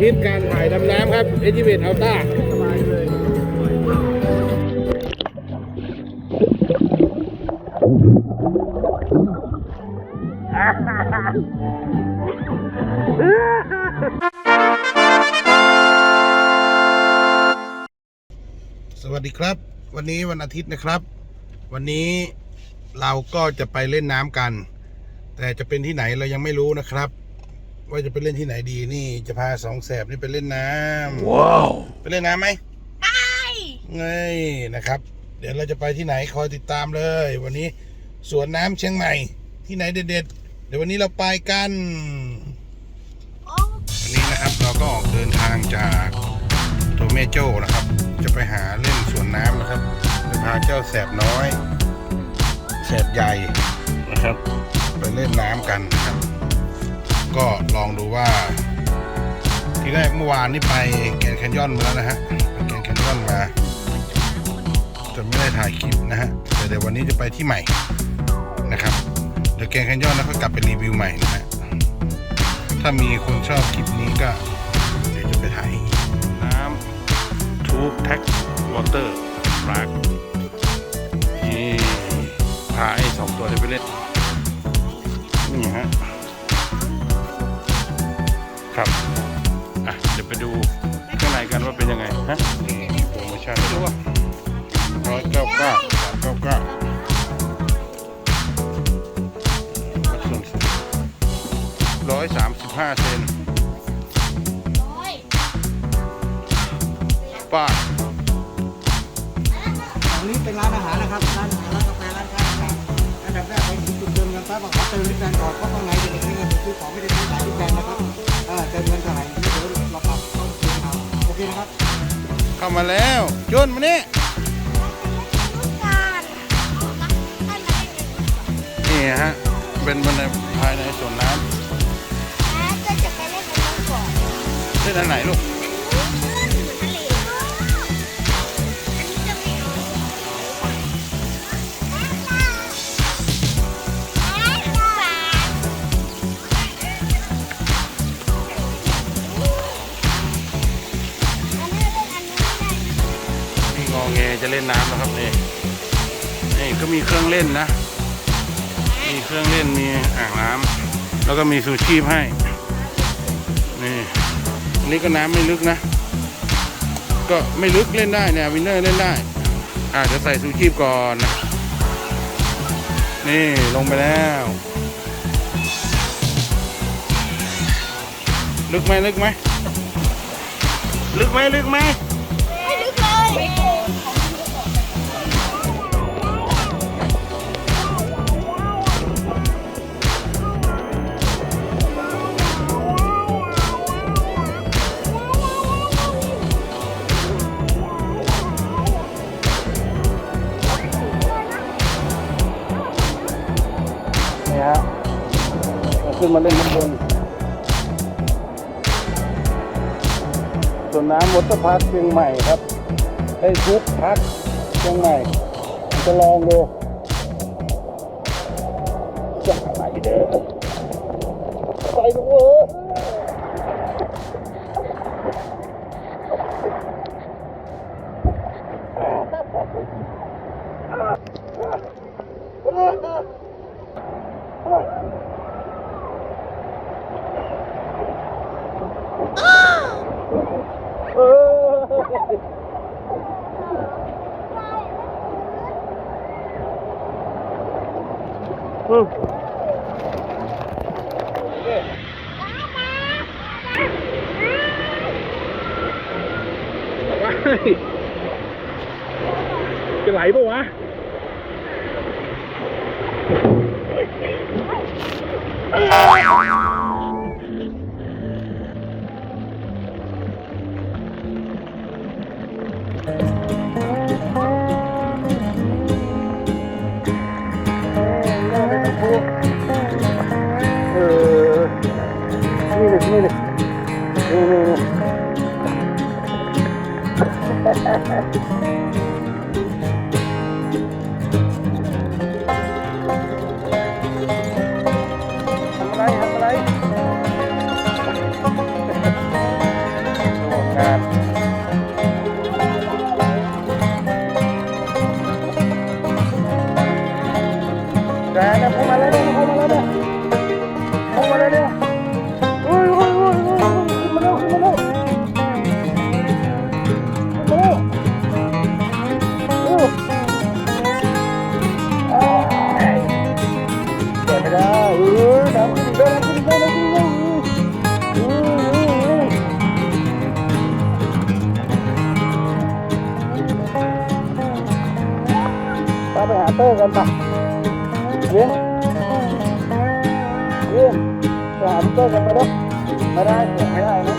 ธิตการถ่ายดำน้ำครับเอจิเวตอัลต้าสวัสดีครับ วันนี้วันอาทิตย์นะครับ วันนี้เราก็จะไปเล่นน้ำกัน แต่จะเป็นที่ไหนเรายังไม่รู้นะครับ ว่าจะไปเล่นที่ไหนดีนี่จะพาสองแสบนี่ไปเล่นน้ำว้าวไปเล่นน้ำไหมไปไงนะครับ เดี๋ยวเราจะไปที่ไหนคอยติดตามเลย วันนี้สวนน้ำเชียงใหม่ ที่ไหนเด็ดๆ เดี๋ยววันนี้เราไปกันวันนี้นะครับเราก็ออกเดินทางจากตัวเมโจ้นะครับ จะไปหาเล่นสวนน้ำนะครับจะพาเจ้าแสบน้อย แสบใหญ่นะครับ ไปเล่นน้ำกันนะครับ ก็ลองดูว่า ที่แรกเมื่อวานนี่ไปแกนด์แคนยอนมาแล้วนะฮะไปแกนด์แคนยอนมาจะไม่ได้ถ่ายคลิปนะฮะแต่เดี๋ยววันนี้จะไปที่ใหม่นะครับเดี๋ยวแกนด์แคนยอนแล้วก็กลับไปรีวิวใหม่นะฮะถ้ามีคนชอบคลิปนี้ก็เดี๋ยวจะไปถ่ายน้ำทูบแท็กวอเตอร์ปลากนี่พาไอ้สองตัวนี้ไปเล่นนี่ฮะ ครับอะเดี๋ยวไปดูข้างในกันว่าเป็นยังไงฮะโปรโมชั่นด้วยร้อยเก้าเก้าสามเก้าเก้าร้อยสามสิบห้าเซนป้าทตรงนี้เป็นร้านอาหารนะครับร้านอาหารร้านกาแฟร้านค้านะครับอันดับแรกไปถึงจุดเติมเงินปั๊บขอเติมลิฟต์แบนก่อนเพราะข้างในจะเป็นเงินซื้อของไม่ได้ซื้อขายลิฟต์แบนนะครับ เอาโอเคนะครับ เข้ามาแล้วจนมานี่นี่ฮะ เป็นบันไดภายในสวนน้ำเล่นอันไหนลูก ล่นน้ำนะครับนี่นี่ก็มีเครื่องเล่นนะ มีเครื่องเล่นมีอ่างน้ำแล้วก็มีซูชีพให้นี่อันนี้ก็น้ำไม่ลึกนะ ก็ไม่ลึกเล่นได้เนี่ยวินเนอร์เล่นได้อ่าเดี๋ยวใส่ซูชีพก่อนนี่ลงไปแล้ว ลึกไหมลึกไหมลึกไหมลึกไหมไม่ลึกเลย ขึ้นมาเล่นข้างบนส่วนน้ำวอเตอร์พาร์คเชียงใหม่ครับไอ้ยทุกพาร์คเชียงใหม่จะลองดูจะไหนเด้อไปดูเว้ย จะไหลปะวะ Música ตอร์กันปะเวียนเวียนไปหาเตอร์กันไปด้วยไม่ได้เสียไม่ได้นะ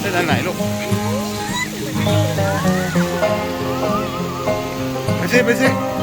เล่นอันไหนลูกไปสิไปสิ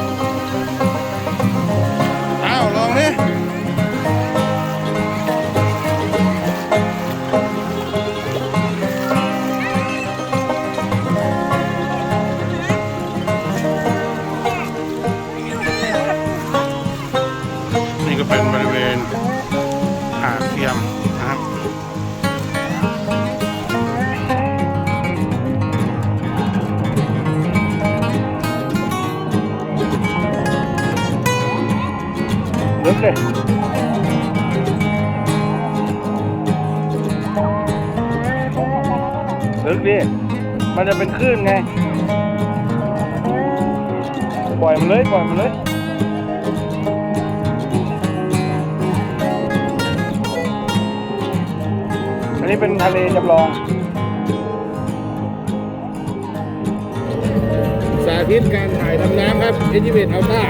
ลึกดิมันจะเป็นคลื่นไง ปล่อยมันเลย ปล่อยมันเลย อันนี้เป็นทะเลจำลอง สาธิตการถ่ายดำน้ำครับเอจิเวตอัลต้า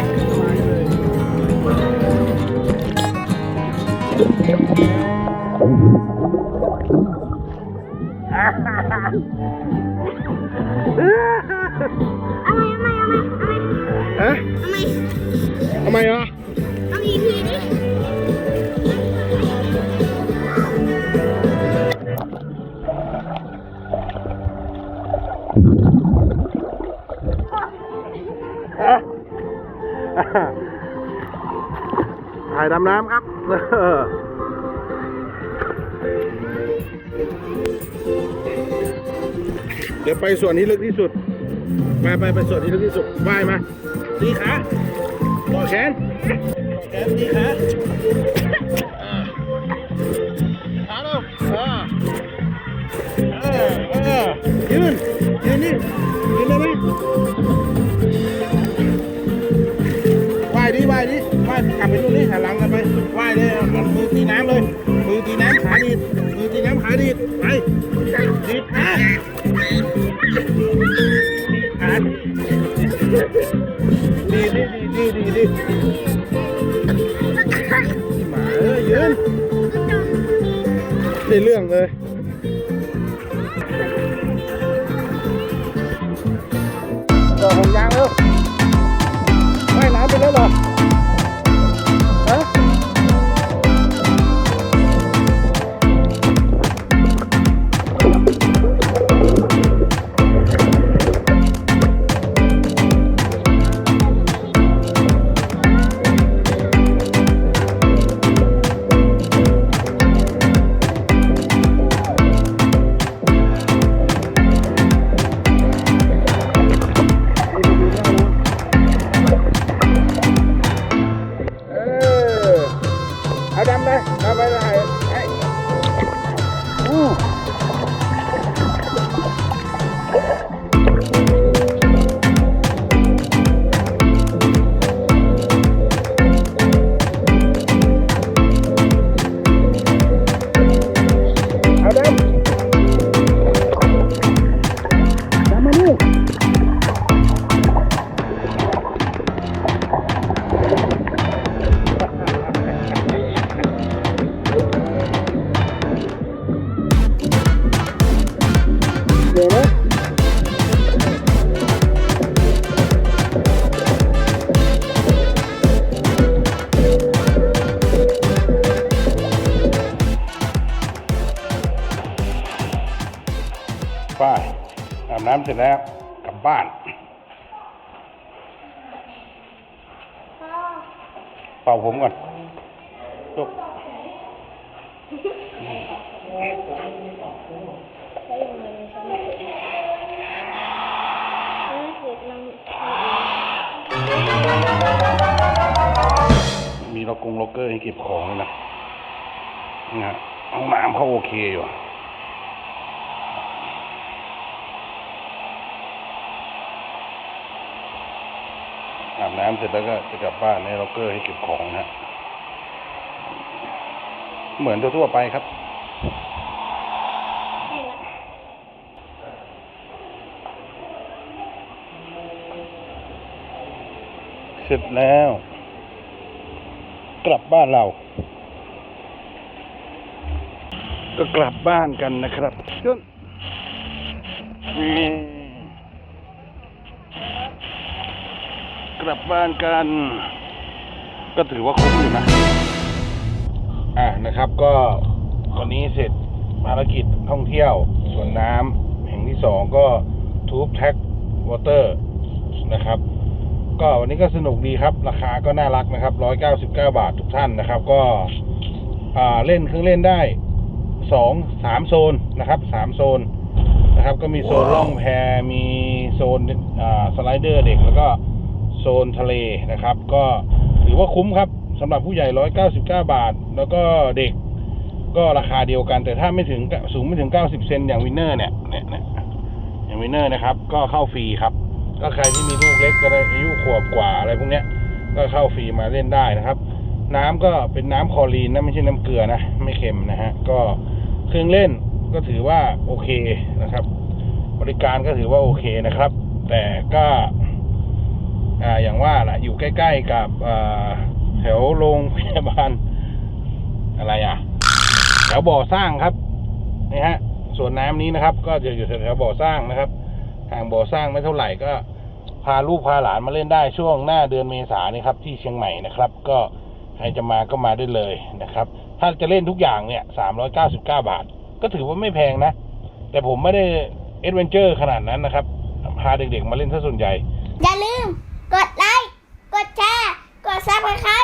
ฮะทำไมอะถ่ายดำน้ำครับ เดี๋ยวไปส่วนที่ลึกที่สุด ไปไปไปส่วนที่ลึกที่สุดว่ายมาดีขาต่อแขนต่อแขนดีขาอ่าขาเร็วอ่าอ่าอ่ายืนยืนนี่ยืนได้ไหมว่ายดิว่ายดิว่ายกลับไปตรงนี้หันหลังกันไปว่ายเลยมือตีน้ำเลยมือตีน้ำขาดีมือตีน้ำขาดีไป ดีดีดีดีดีหมาเอ้ยยืนได้เรื่องเลยต่อผมยางเร็วว่ายน้ำไปแล้วหรอ เอาดำ น้ำเสร็จแล้วกลับบ้านเป่าผมก่อนลูกมีล็อกกงล็อกเกอร์ให้เก็บของเลยนะนะห้องน้ำเขาโอเคอยู่ อาบน้ำเสร็จแล้วก็จะกลับบ้านในล็อกเกอร์ให้เก็บของนะเหมือนทั่วๆไปครับเสร็จแล้ว กลับบ้านเรา ก็กลับบ้านกันนะครับจน กลับบ้านกัน ก็ถือว่าคุ้มอยู่นะ อะนะครับก็วันนี้เสร็จภารกิจท่องเที่ยวสวนน้ำแห่งที่สองก็ทูบแท็กวอเตอร์นะครับ ก็วันนี้ก็สนุกดีครับ ราคาก็น่ารักนะครับ199บาททุกท่านนะครับ ก็เล่นเครื่องเล่นได้สองสามโซนนะครับสามโซนนะครับ ก็มีโซนล่องแพมีโซนสไลเดอร์เด็กแล้วก็ โซนทะเลนะครับ ก็ถือว่าคุ้มครับสำหรับผู้ใหญ่ 199 บาท แล้วก็เด็กก็ราคาเดียวกัน แต่ถ้าไม่ถึงสูงไม่ถึง 90 เซนอย่างวินเนอร์เนี่ยเนี่ยเนี่ยอย่างวินเนอร์นะครับ ก็เข้าฟรีครับ ก็ใครที่มีลูกเล็กก็ได้อายุขวบกว่าอะไรพวกเนี้ยก็เข้าฟรีมาเล่นได้นะครับ น้ำก็เป็นน้ำคลอรีนนะไม่ใช่น้ำเกลือนะ ไม่เค็มนะฮะก็เครื่องเล่นก็ถือว่าโอเคนะครับ บริการก็ถือว่าโอเคนะครับ แต่ก็ อ่าอย่างว่าแหละอยู่ใกล้ ๆ กับแถวโรงพยาบาลอะไรอะ แถวบ่อสร้างครับนี่ฮะส่วนน้ำนี้นะครับ ก็จะอยู่แถวบ่อสร้างนะครับห่างบ่อสร้างไม่เท่าไหร่ก็ พาลูกพาหลานมาเล่นได้ช่วงหน้าเดือนเมษายนนี่ครับ ที่เชียงใหม่นะครับ ก็ใครจะมาก็มาได้เลยนะครับ ถ้าจะเล่นทุกอย่างเนี่ยสามร้อยเก้าสิบเก้าบาท ก็ถือว่าไม่แพงนะ แต่ผมไม่ได้เอ็ดเวนเจอร์ขนาดนั้นนะครับ พาเด็กๆมาเล่นซะส่วนใหญ่ อย่าลืม กดไลค์ กดแชร์ กด ซับกันครับ